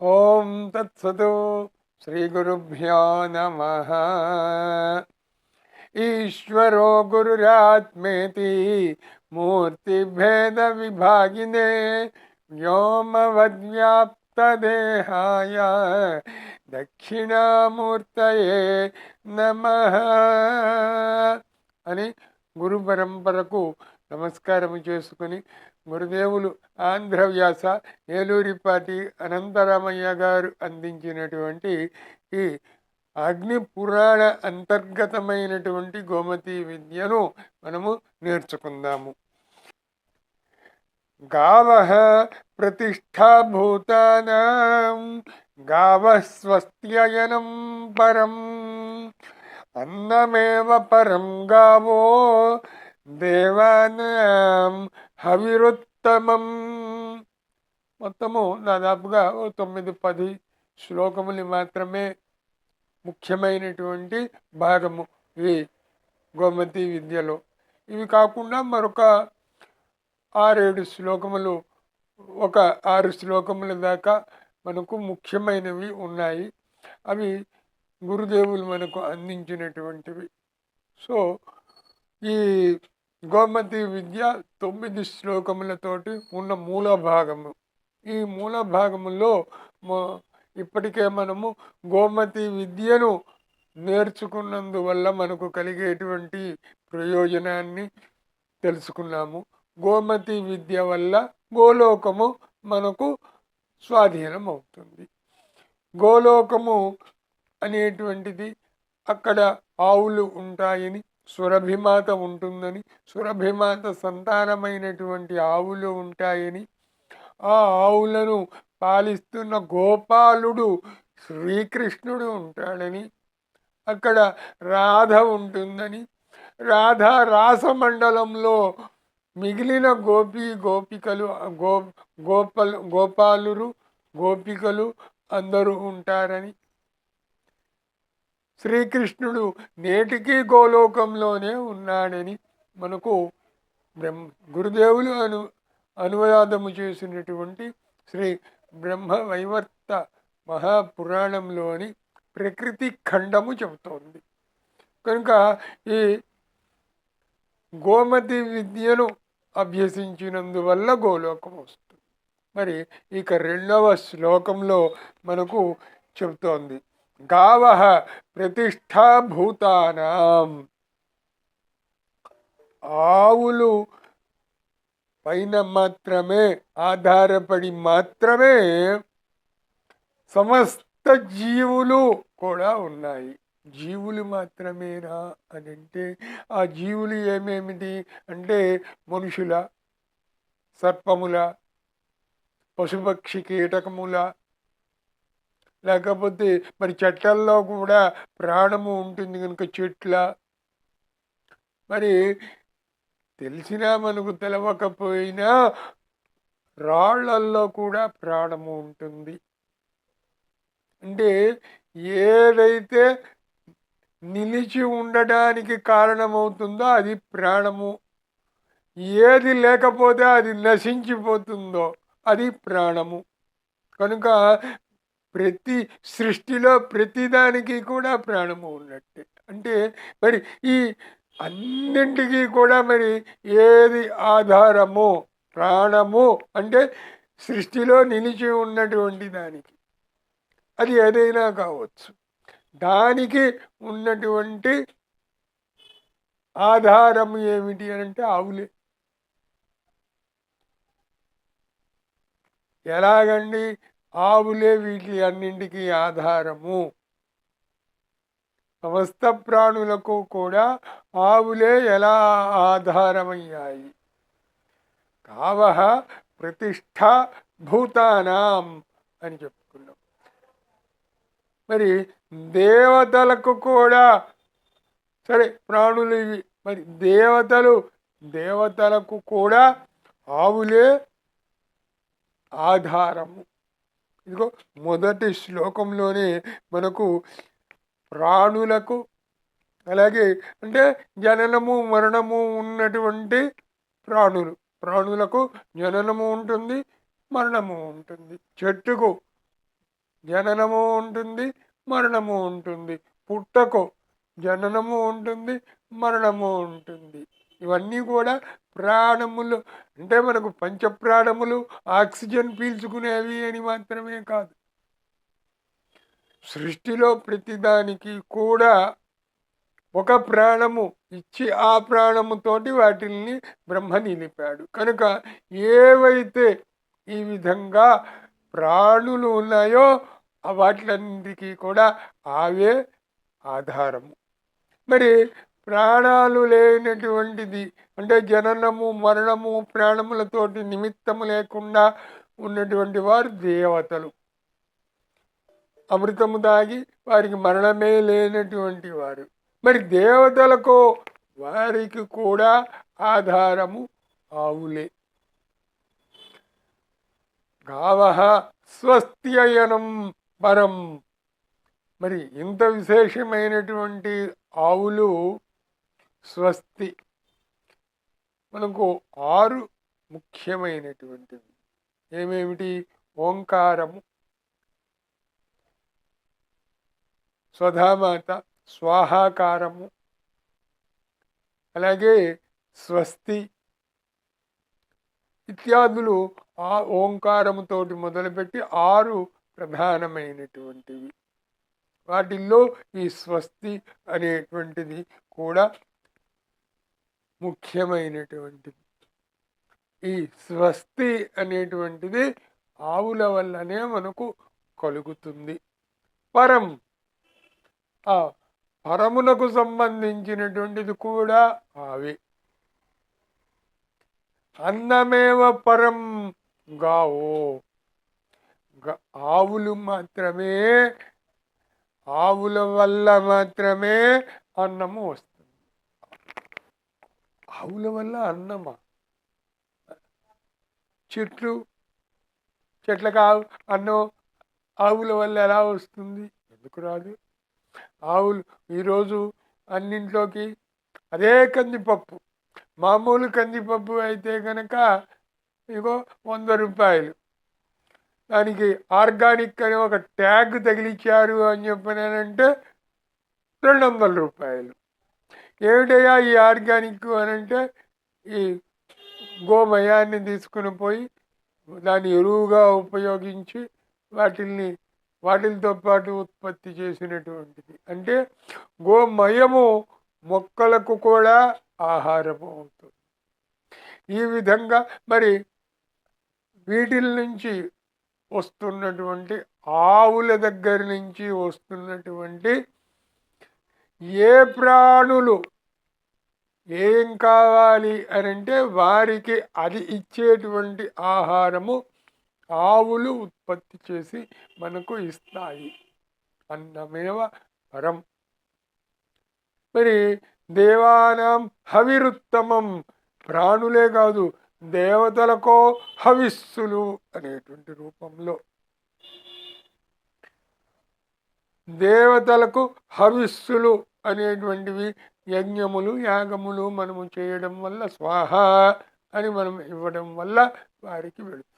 ఓం తత్సతు శ్రీ గురుభ్యో నమ ఈశ్వరో గురురాత్మేతి మూర్తిభేద విభాగినే వ్యోమవద్వ్యాప్తదేహాయ దక్షిణామూర్తయే నమ అని గురు పరంపరకు నమస్కారము చేసుకుని గురుదేవులు ఆంధ్రవ్యాస ఏలూరిపాటి అనంతరామయ్య గారు అందించినటువంటి ఈ అగ్ని పురాణ అంతర్గతమైనటువంటి గోమతి విద్యను మనము నేర్చుకుందాము. గావ ప్రతిష్టాభూతానాం గావ స్వస్త్యయనం పరం అన్నమేవ పరం గావో దేవానాం హవిరుత్తమం. మొత్తము దాదాపుగా ఓ తొమ్మిది పది శ్లోకములు మాత్రమే ముఖ్యమైనటువంటి భాగము ఈ గోమతి విద్యలో. ఇవి కాకుండా మరొక ఆరేడు శ్లోకములు ఒక ఆరు శ్లోకముల దాకా మనకు ముఖ్యమైనవి ఉన్నాయి. అవి గురుదేవులు మనకు అందించినటువంటివి. సో ఈ గోమతి విద్య తొమ్మిది శ్లోకములతోటి ఉన్న మూల భాగము ఈ మూల భాగములో ఇప్పటికే మనము గోమతి విద్యను నేర్చుకున్నందువల్ల మనకు కలిగేటువంటి ప్రయోజనాన్ని తెలుసుకున్నాము. గోమతి విద్య వల్ల గోలోకము మనకు స్వాధీనం అవుతుంది. గోలోకము అనేటువంటిది అక్కడ ఆవులు ఉంటాయని సురభిమాత ఉంటుందని సురభిమాత సంతానమైనటువంటి ఆవులు ఉంటాయని ఆ ఆవులను పాలిస్తున్న గోపాలుడు శ్రీకృష్ణుడు ఉంటాడని అక్కడ రాధ ఉంటుందని రాధ రాసమండలంలో మిగిలిన గోపి గోపికలు గో గోపలు గోపాలురు గోపికలు అందరూ ఉంటారని శ్రీకృష్ణుడు నేటికి గోలోకంలోనే ఉన్నాడని మనకు బ్రహ్మ గురుదేవులు అను అనువాదము చేసినటువంటి శ్రీ బ్రహ్మ వైవర్త మహాపురాణంలోని ప్రకృతి ఖండము చెబుతోంది. కనుక ఈ గోమతి విద్యను అభ్యసించినందువల్ల గోలోకం వస్తుంది. మరి ఇక రెండవ శ్లోకంలో మనకు చెబుతోంది గావ ప్రతిష్టాభూతానం ఆవులు పైన మాత్రమే ఆధారపడి మాత్రమే సమస్త జీవులు కూడా ఉన్నాయి జీవులు మాత్రమేనా అని అంటే ఆ జీవులు ఏమేమిటి అంటే మనుషుల సర్పముల పశుపక్షి కీటకముల లేకపోతే మరి చెట్లల్లో కూడా ప్రాణము ఉంటుంది కనుక చెట్ల. మరి తెలిసినా మనకు తెలవకపోయినా రాళ్ళల్లో కూడా ప్రాణము ఉంటుంది. అంటే ఏదైతే నిలిచి ఉండడానికి కారణమవుతుందో అది ప్రాణము. ఏది లేకపోతే అది నశించిపోతుందో అది ప్రాణము. కనుక ప్రతి సృష్టిలో ప్రతిదానికి కూడా ప్రాణము ఉన్నట్టే. అంటే మరి ఈ అన్నింటికీ కూడా మరి ఏది ఆధారము ప్రాణము అంటే సృష్టిలో నిలిచి ఉన్నటువంటి దానికి. అది ఏదైనా కావచ్చు. దానికి ఉన్నటువంటి ఆధారము ఏమిటి అని అంటే ఆవులే. ఎలాగండి? ఆవులే వీటి అన్నింటికి ఆధారము. సమస్త ప్రాణులకు కూడా ఆవులే ఎలా ఆధారమయ్యాయి? కావ ప్రతిష్ట భూతానాం అని చెప్పుకున్నాం. మరి దేవతలకు కూడా సరే ప్రాణులు ఇవి. మరి దేవతలు దేవతలకు కూడా ఆవులే ఆధారము. ఇదిగో మొదటి శ్లోకంలోనే మనకు ప్రాణులకు అలాగే అంటే జననము మరణము ఉన్నటువంటి ప్రాణులు. ప్రాణులకు జననము ఉంటుంది మరణము ఉంటుంది. చెట్టుకు జననము ఉంటుంది మరణము ఉంటుంది. పుట్టకు జననము ఉంటుంది మరణము ఉంటుంది. ఇవన్నీ కూడా ప్రాణములు. అంటే మనకు పంచప్రాణములు ఆక్సిజన్ పీల్చుకునేవి అని మాత్రమే కాదు. సృష్టిలో ప్రతిదానికి కూడా ఒక ప్రాణము ఇచ్చి ఆ ప్రాణముతోటి వాటిల్ని బ్రహ్మ నిలిపాడు. కనుక ఏవైతే ఈ విధంగా ప్రాణులు ఉన్నాయో వాటిలన్నిటికీ కూడా ఆవే ఆధారము. మరి ప్రాణాలు లేనటువంటిది. అంటే జననము మరణము ప్రాణములతోటి నిమిత్తము లేకుండా ఉన్నటువంటి వారు దేవతలు. అమృతము తాగి వారికి మరణమే లేనటువంటి వారు. మరి దేవతలకు వారికి కూడా ఆధారము ఆవులే. గావ స్వస్త్యయనం పరం. మరి ఇంత విశేషమైనటువంటి ఆవులు స్వస్తి. మనకు ఆరు ముఖ్యమైనటువంటివి. ఏమేమిటి? ఓంకారము. స్వధామాత స్వాహాకారము. అలాగే స్వస్తి. ఇత్యాదులు ఆ ఓంకారముతోటి మొదలుపెట్టి ఆరు ప్రధానమైనటువంటివి. వాటిల్లో ఈ స్వస్తి అనేటువంటిది కూడా ముఖ్యమైనటువంటిది ఈ స్వస్తి అనేటువంటిది ఆవుల వల్లనే మనకు కలుగుతుంది. పరం. ఆ పరమునకు సంబంధించినటువంటిది కూడా ఆవి. అన్నమేవ పరం గావో. ఆవులు మాత్రమే ఆవుల వల్ల మాత్రమే అన్నము వస్తుంది ఆవుల వల్ల అన్నమా? చెట్లు చెట్లకు ఆవు అన్నం ఆవుల వల్ల ఎలా వస్తుంది? ఎందుకు రాదు? ఆవులు ఈరోజు అన్నింట్లోకి అదే కందిపప్పు. మామూలు కందిపప్పు అయితే కనుక ఇగో వంద రూపాయలు. దానికి ఆర్గానిక్ అని ఒక ట్యాగ్ తగిలిచ్చారు అని చెప్పినానంటే రెండు వందల రూపాయలు. ఏమిటయ్యా ఈ ఆర్గానిక్ అని అంటే ఈ గోమయాన్ని తీసుకుని పోయి దాన్ని ఎరువుగా ఉపయోగించి వాటిల్ని వాటితో పాటు ఉత్పత్తి చేసినటువంటిది. అంటే గోమయము మొక్కలకు కూడా ఆహారము అవుతుంది. ఈ విధంగా మరి వీటిల నుంచి వస్తున్నటువంటి ఆవుల దగ్గర నుంచి వస్తున్నటువంటి ఏ ప్రాణులు ఏం కావాలి అని అంటే వారికి అది ఇచ్చేటువంటి ఆహారము ఆవులు ఉత్పత్తి చేసి మనకు ఇస్తాయి. అన్నమేవ పరం మరి దేవానాం హవిరుత్తమం. ప్రాణులే కాదు దేవతలకో హవిస్సులు అనేటువంటి రూపంలో దేవతలకు హవిస్సులు అనేటువంటివి యజ్ఞములు యాగములు మనము చేయడం వల్ల స్వాహ అని మనం ఇవ్వడం వల్ల వారికి వెళుతుంది.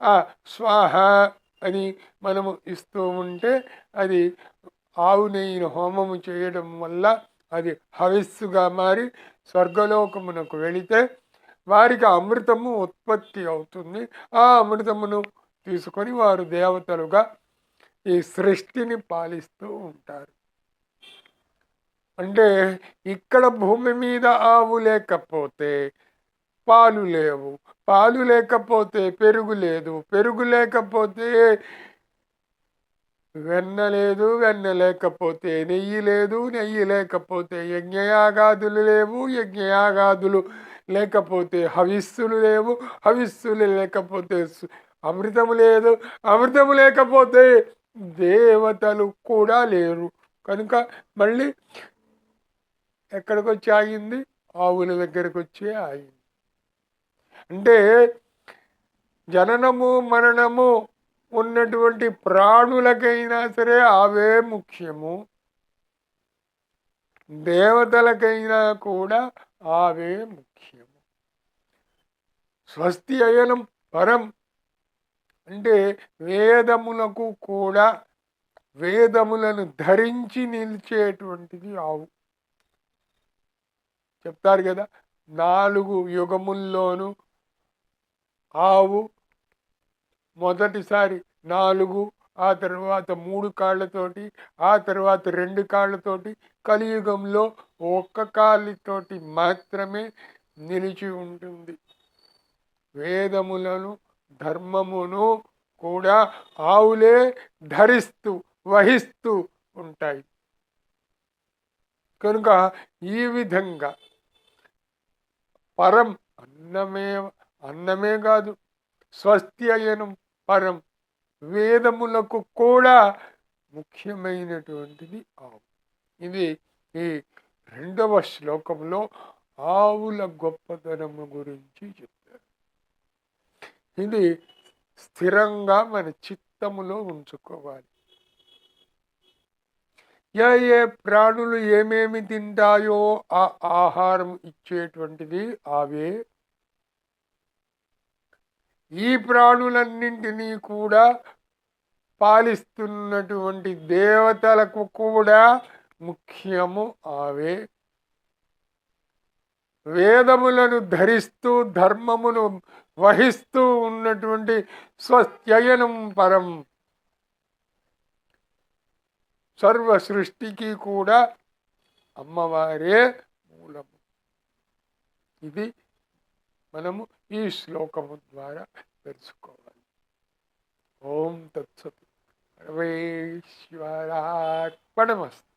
ఆ స్వాహ అని మనము ఇస్తూ ఉంటే అది ఆవు నెయ్యిని హోమము చేయడం వల్ల అది హవిస్సుగా మారి స్వర్గలోకమునకు వెళితే వారికి అమృతము ఉత్పత్తి అవుతుంది. ఆ అమృతమును తీసుకొని వారు దేవతలుగా ఈ సృష్టిని పాలిస్తూ ఉంటారు. అంటే ఇక్కడ భూమి మీద ఆవు లేకపోతే పాలు లేవు. పాలు లేకపోతే పెరుగు లేదు. పెరుగు లేకపోతే వెన్న లేదు వెన్న లేకపోతే నెయ్యి లేదు నెయ్యి లేకపోతే యజ్ఞయాగాదులు లేవు యజ్ఞయాగాదులు లేకపోతే హవిస్సులు లేవు హవిస్సులు లేకపోతే అమృతము లేదు అమృతము లేకపోతే దేవతలు కూడా లేరు. కనుక మళ్ళీ ఎక్కడికి వచ్చి ఆగింది? ఆవుల దగ్గరకు వచ్చి ఆగింది. అంటే జననము మరణము ఉన్నటువంటి ప్రాణులకైనా సరే అవే ముఖ్యము. దేవతలకైనా కూడా అవే ముఖ్యము. స్వస్తి అయనం పరం అంటే వేదములకు కూడా వేదములను ధరించి నిలిచేటువంటిది ఆవు. చెప్తారు కదా నాలుగు యుగముల్లోనూ ఆవు మొదటిసారి నాలుగు ఆ తర్వాత మూడు కాళ్ళతోటి ఆ తర్వాత రెండు కాళ్ళతోటి కలియుగంలో ఒక్క కాళ్ళతోటి మాత్రమే నిలిచి ఉంటుంది. వేదములను ధర్మమును కూడా ఆవులే ధరిస్తూ వహిస్తూ ఉంటాయి. కనుక ఈ విధంగా పరం అన్నమే అన్నమే కాదు స్వస్త్యయనం పరం వేదములకు కూడా ముఖ్యమైనటువంటిది ఆవు. ఇది ఈ రెండవ శ్లోకంలో ఆవుల గొప్పతనము గురించి చెప్తుంది. ఇది స్థిరంగా మన చిత్తములో ఉంచుకోవాలి. ఏ ఏ ప్రాణులు ఏమేమి తింటాయో ఆ ఆహారం ఇచ్చేటువంటిది ఆవే ఈ ప్రాణులన్నింటినీ కూడా పాలిస్తున్నటువంటి దేవతలకు కూడా ముఖ్యము ఆవే వేదములను ధరిస్తూ ధర్మమును వహిస్తూ ఉన్నటువంటి స్వత్యయనం పరం. సర్వ సృష్టికి కూడా అమ్మవారే మూలము. ఇది మనము ఈ శ్లోకము ద్వారా తెలుసుకోవాలి. ఓం తత్సత్. సర్వేశ్వరార్పణమస్తు